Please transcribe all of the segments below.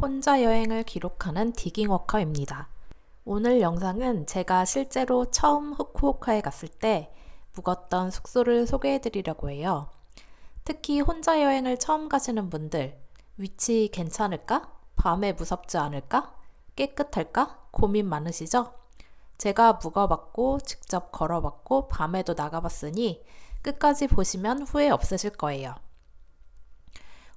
혼자 여행을 기록하는 디깅워커입니다. 오늘 영상은 제가 실제로 처음 후쿠오카에 갔을 때 묵었던 숙소를 소개해 드리려고 해요. 특히 혼자 여행을 처음 가시는 분들, 위치 괜찮을까? 밤에 무섭지 않을까? 깨끗할까? 고민 많으시죠? 제가 묵어봤고, 직접 걸어봤고, 밤에도 나가봤으니 끝까지 보시면 후회 없으실 거예요.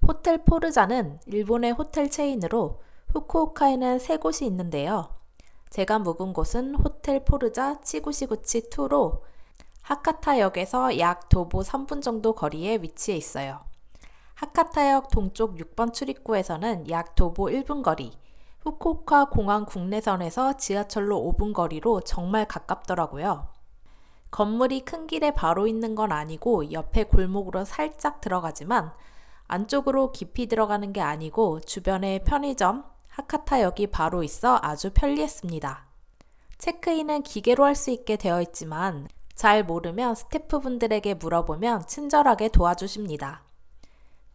호텔 포르자는 일본의 호텔 체인으로 후쿠오카에는 세 곳이 있는데요. 제가 묵은 곳은 호텔 포르자 치구시구치 2로 하카타역에서 약 도보 3분 정도 거리에 위치해 있어요. 하카타역 동쪽 6번 출입구에서는 약 도보 1분 거리, 후쿠오카 공항 국내선에서 지하철로 5분 거리로 정말 가깝더라고요. 건물이 큰 길에 바로 있는 건 아니고 옆에 골목으로 살짝 들어가지만 안쪽으로 깊이 들어가는 게 아니고 주변에 편의점, 하카타역이 바로 있어 아주 편리했습니다. 체크인은 기계로 할 수 있게 되어 있지만 잘 모르면 스태프분들에게 물어보면 친절하게 도와주십니다.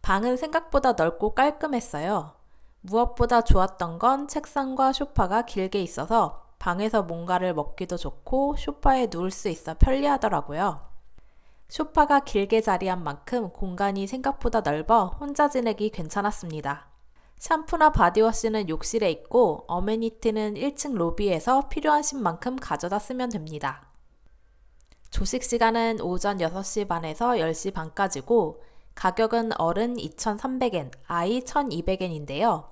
방은 생각보다 넓고 깔끔했어요. 무엇보다 좋았던 건 책상과 소파가 길게 있어서 방에서 뭔가를 먹기도 좋고 소파에 누울 수 있어 편리하더라고요. 소파가 길게 자리한 만큼 공간이 생각보다 넓어 혼자 지내기 괜찮았습니다. 샴푸나 바디워시는 욕실에 있고 어메니티는 1층 로비에서 필요하신 만큼 가져다 쓰면 됩니다. 조식 시간은 오전 6시 반에서 10시 반까지고 가격은 어른 2,300엔, 아이 1,200엔인데요.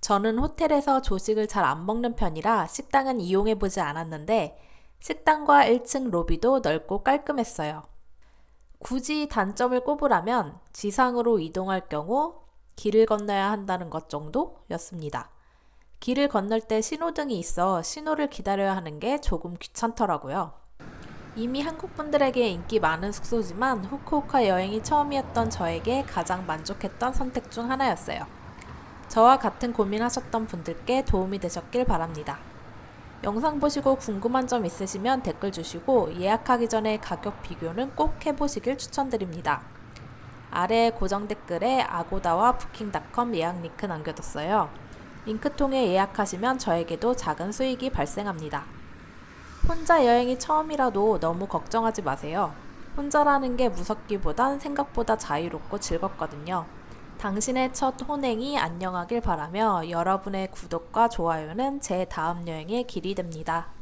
저는 호텔에서 조식을 잘 안 먹는 편이라 식당은 이용해 보지 않았는데 식당과 1층 로비도 넓고 깔끔했어요. 굳이 단점을 꼽으라면 지상으로 이동할 경우 길을 건너야 한다는 것 정도였습니다. 길을 건널 때 신호등이 있어 신호를 기다려야 하는 게 조금 귀찮더라고요. 이미 한국 분들에게 인기 많은 숙소지만 후쿠오카 여행이 처음이었던 저에게 가장 만족했던 선택 중 하나였어요. 저와 같은 고민하셨던 분들께 도움이 되셨길 바랍니다. 영상 보시고 궁금한 점 있으시면 댓글 주시고 예약하기 전에 가격 비교는 꼭 해보시길 추천드립니다. 아래 고정 댓글에 아고다와 부킹닷컴 예약 링크 남겨뒀어요. 링크 통해 예약하시면 저에게도 작은 수익이 발생합니다. 혼자 여행이 처음이라도 너무 걱정하지 마세요. 혼자라는 게 무섭기보단 생각보다 자유롭고 즐겁거든요. 당신의 첫 혼행이 안녕하길 바라며 여러분의 구독과 좋아요는 제 다음 여행의 길이 됩니다.